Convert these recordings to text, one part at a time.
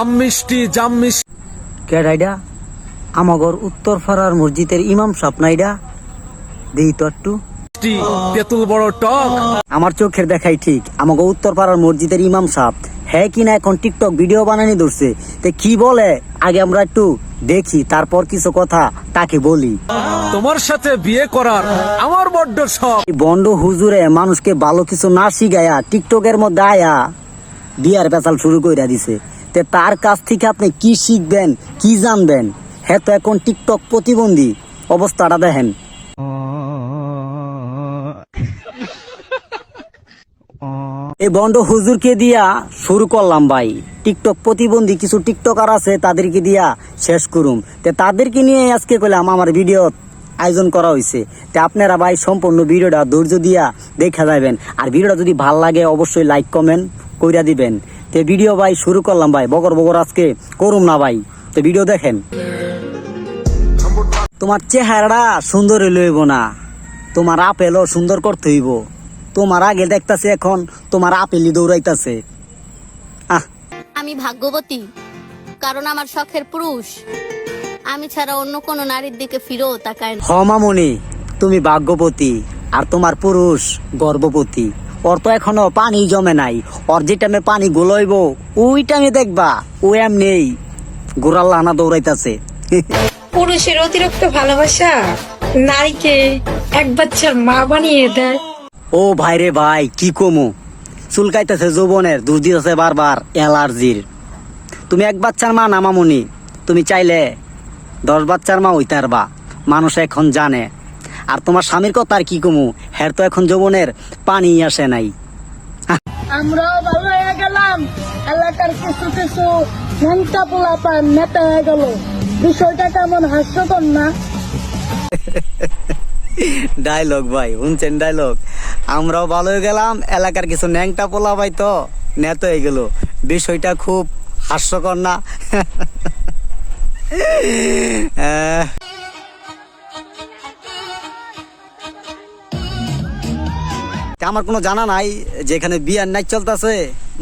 আম মিষ্টি জাম মিষ্টি। কেডাইডা আমাগর উত্তর ফাড়ার মসজিদের ইমাম সাপ নাইডা? দেই তো একটু। তেঁতুল বড় টক। আমার চোখের দেখাই ঠিক। আমাকে উত্তর পাড়ার মসজিদের ইমাম সাপ হ্যাঁ কিনা এখন টিকটক ভিডিও বানানি ধরছে। তে কি বলে? আগে আমরা একটু দেখি তারপর কিছু কথা তাকে বলি। তোমার সাথে বিয়ে করার আমার বড্ড শখ। বন্ড হুজুরে মানুষকে ভালো কিছু না শিখায়া টিকটকের মধ্যে আয়া বিয়ার পেঁচাল শুরু কইরা দিছে। তে তার কাছ থেকে আপনি কি শিখবেন, কি জানবেন? হ্যাঁ তো এখন টিকটক প্রতিবন্ধী অবস্থাটা দেখেন। এই বন্ড হুজুরকে দিয়া শুরু করলাম ভাই। টিকটক প্রতিবন্ধী কিছু টিকটকার আছে, তাদেরকে দিয়া শেষ করুম। তে তাদেরকে নিয়ে আজকে কইলাম আমার ভিডিও আয়োজন করা হয়েছে তে আপনারা ভাই সম্পূর্ণ ভিডিওটা ধৈর্য দিয়া দেখা যাবেন আর ভিডিওটা যদি ভালো লাগে, অবশ্যই লাইক কমেন্ট কইরা দিবেন। তে ভিডিও ভাই শুরু করলাম ভাই বগর বগর আজকে করুম না ভাই। তো ভিডিও দেখেন। তোমার চেহারাটা সুন্দর লইব না। তোমার আপেলও সুন্দর করতে হইব। তোমার আগে দেখতাছে এখন তোমার আপেলই দৌড়াইতাছে। আহ। আমি ভাগ্যবতী কারণ আমার শখের পুরুষ। আমি ছাড়া অন্য কোনো নারীর দিকে ফিরেও তাকায় না। হ মামনি তুমি ভাগ্যবতী আর তোমার পুরুষ গর্ভবতী। ওর তো এখনও পানি জমে নাই। ওর যে টাইমে পানি গুলইব ওই টাইমে দেখবা ও এমনি গোড়াল লানা দৌড়াইতাছে। পুরুষের অতিরিক্ত ভালোবাসা নারীকে এক বাচ্চার মা বানিয়ে দেয়। ও ভাই রে ভাই কি কমু? চুলকাইতেছে যৌবনের দুধ দিতেছে বারবার অ্যালার্জির। তুমি এক বাচ্চার মা না মামুনি তুমি চাইলে দশ বাচ্চার মা হইতে পারবা। মানুষ এখন জানে। আর তোমার স্বামীর কথা আর কি কমু? হ্যার তো এখন যৌবনের পানি আসে নাই। আমরাও ভালো হয়ে গেলাম। এলাকার কিছু কিছু ঘণ্টা পোলাপান নেতা হয়ে গেল। বিষয়টা কেমন হাস্যকর না? ডায়লগ ভাই শুনছেন ডায়লগ? আমরাও ভালো হয়ে গেলাম এলাকার কিছু ন্যাংটা পোলা ভাই তো নেত হয়ে গেল। বিষয়টা খুব হাস্যকর না? আমার কোনো জানা নাই যে এখানে বিয়ার নাইট চলতেছে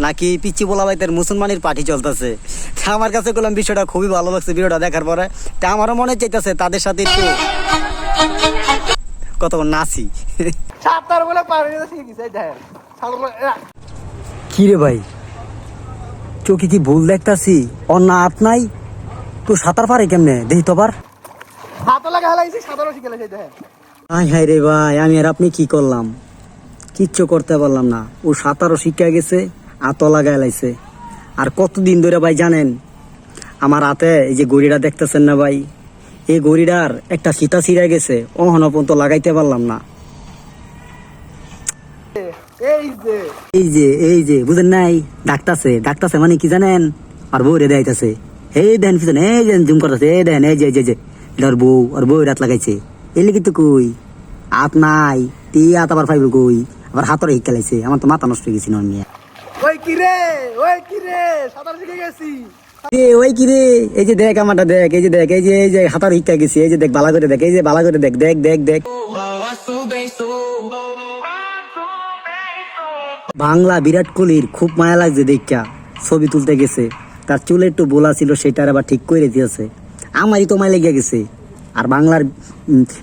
নাকি পিচ্ছি পোলা ভাইদের মুসলমানের পার্টি চলতেছে। তা আমার কাছে করলাম বিষয়টা খুবই ভালো লাগছে ভিডিওটা দেখার পরে। তা আমারও মনে চাইতেছে তাদের সাথে একটু কত নাচি। কি রে ভাই চোখে কি ভুল দেখতাছি? ওর না হাত নাই? তো সাঁতার পারে কেমনে? দেখি তো আবার। আই হাই রে ভাই আমি আর আপনি কি করলাম? কিচ্ছু করতে পারলাম না। ও সাঁতারও শিখে গেছে আতো লাগাই লাইছে। আর কতদিন ধরে ভাই জানেন আমার হাতে এই যে গড়িটা দেখতেছেন না ভাই এই গড়িটার একটা সীতা ছিঁড়ে গেছে অহনো পর্যন্ত লাগাইতে পারলাম না। এই যে। এই যে এই যে বুঝেন নাই? ডাকতাছে ডাকতাছে মানে কি জানেন? আর বউ রে দেখাইতাছে। এই দেন পিছনে এই দেন জুম করতেছে এই দেন এই যে এই যে, এটা ওর বউ আর বউ রাত লাগাইছে। এলে কিন্তু কই? হাত নাই তি হাত আবার ফাইব কই? আবার হাতরে হিক খেলাইছে আমার তো মাথা নষ্ট হয়ে গেছি নন মিয়া ওই কি রে? ওই কি রে? সাঁতার শিখে গেছি। ওই কি রে? এই যে দেখ আমারটা দেখ এই যে দেখ এই যে এই যে হাতার হিক্কা গেছি এই যে দেখ বালা করে দেখ এই যে বালা করে দেখ দেখ দেখ দেখ। বাংলা বিরাট কোহলির খুব মায়া লাগছে দেখা ছবি তুলতে গেছে। তার চুলে একটু বোলা ছিল সেটার আবার ঠিক করে দিয়েছে। আমারই তো মায়া লেগে গেছে। আর বাংলার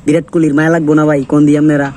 বিরাট কোহলির মায়া লাগবো না ভাই কোন দিয়ে আপনারা?